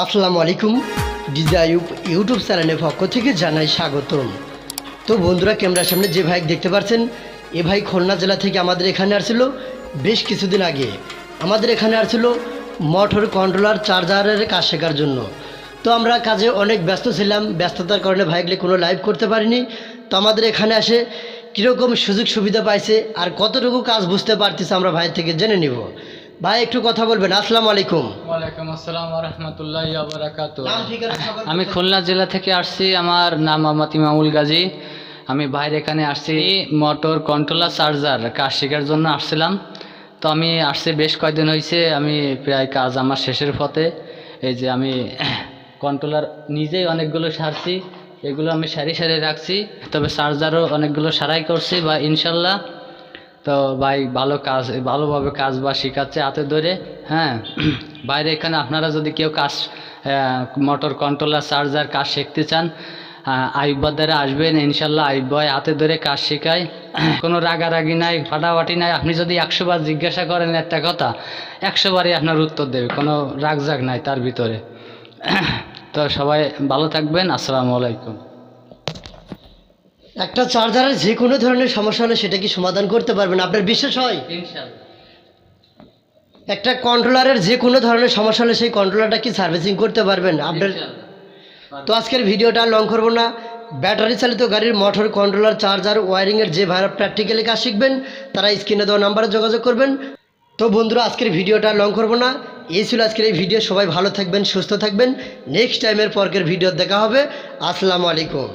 আসসালামু আলাইকুম। ডিজাইউব ইউটিউব চ্যানেলের পক্ষ থেকে জানাই স্বাগতম। তো বন্ধুরা, ক্যামেরার সামনে যে ভাই দেখতে পাচ্ছেন এ ভাই খুলনা জেলা থেকে আমাদের এখানে আসছিল বেশ কিছুদিন আগে। আমাদের এখানে আসছিল মোটর কন্ট্রোলার চার্জারের কাজ শেখার জন্য। তো আমরা কাজে অনেক ব্যস্ত ছিলাম, ব্যস্ততার কারণে ভাইগুলি কোনো লাইভ করতে পারিনি। তো আমাদের এখানে আসে কীরকম সুযোগ সুবিধা পাইছে আর কতটুকু কাজ বুঝতে পারতেছে আমরা ভাইয়ের থেকে জেনে নিব। ভাই, একটু কথা বলবেন। আসসালামু আলাইকুম। ওয়ালাইকুম আসসালাম রহমতুল্লাহ আমি খুলনা জেলা থেকে আসছি আমার নাম মোহাম্মদ ইমামুল গাজী। আমি বাইরে এখানে আসছি মোটর কন্ট্রোলার চার্জার কাজ শেখার জন্য আসছিলাম। তো আমি আসছি বেশ কয়েকদিন হয়েছে আমি প্রায় কাজ আমার শেষের পথে। এই যে আমি কন্ট্রোলার নিজেই অনেকগুলো সারছি এগুলো আমি সারি সারি রাখছি। তবে চার্জারও অনেকগুলো সারাই করছি বা ইনশাল্লাহ তো ভাই ভালো কাজ, ভালোভাবে কাজ বা শেখাচ্ছে হাতে ধরে হ্যাঁ? বাইরে এখানে আপনারা যদি কেউ কাজ মোটর কন্ট্রোলার, চার্জার কাজ শিখতে চান আইব্বার দ্বারা আসবেন, ইনশাল্লাহ আইব্বয় হাতে ধরে কাজ শেখায় কোনো রাগারাগি নাই, ফাটাফাটি নাই, আপনি যদি একশো বার জিজ্ঞাসা করেন একটা কথা, একশো বারই আপনার উত্তর দেবে, কোনো রাগজাগ নাই তার ভিতরে। তো সবাই ভালো থাকবেন, আসসালামু আলাইকুম। একটা চার্জারের যে কোনো ধরনের সমস্যা হলে সেটা কি সমাধান করতে পারবেন? আপনার বিশ্বাস হয়? একটা কন্ট্রোলারের যে কোনো ধরনের সমস্যা হলে সেই কন্ট্রোলারটা কি সার্ভিসিং করতে পারবেন? আপনার তো আজকের ভিডিওটা লং করব না। ব্যাটারি চালিত গাড়ির মোটর কন্ট্রোলার চার্জার ওয়ারিংয়ের যে ভাইরা প্র্যাকটিক্যালি কাজ শিখবেন তারা স্ক্রিনে দেওয়া নাম্বারে যোগাযোগ করবেন। তো বন্ধুরা আজকের ভিডিওটা লং করব না। এই ছিল আজকের এই ভিডিও সবাই ভালো থাকবেন সুস্থ থাকবেন। নেক্সট টাইমের পরকের ভিডিও দেখা হবে। আসসালামু আলাইকুম।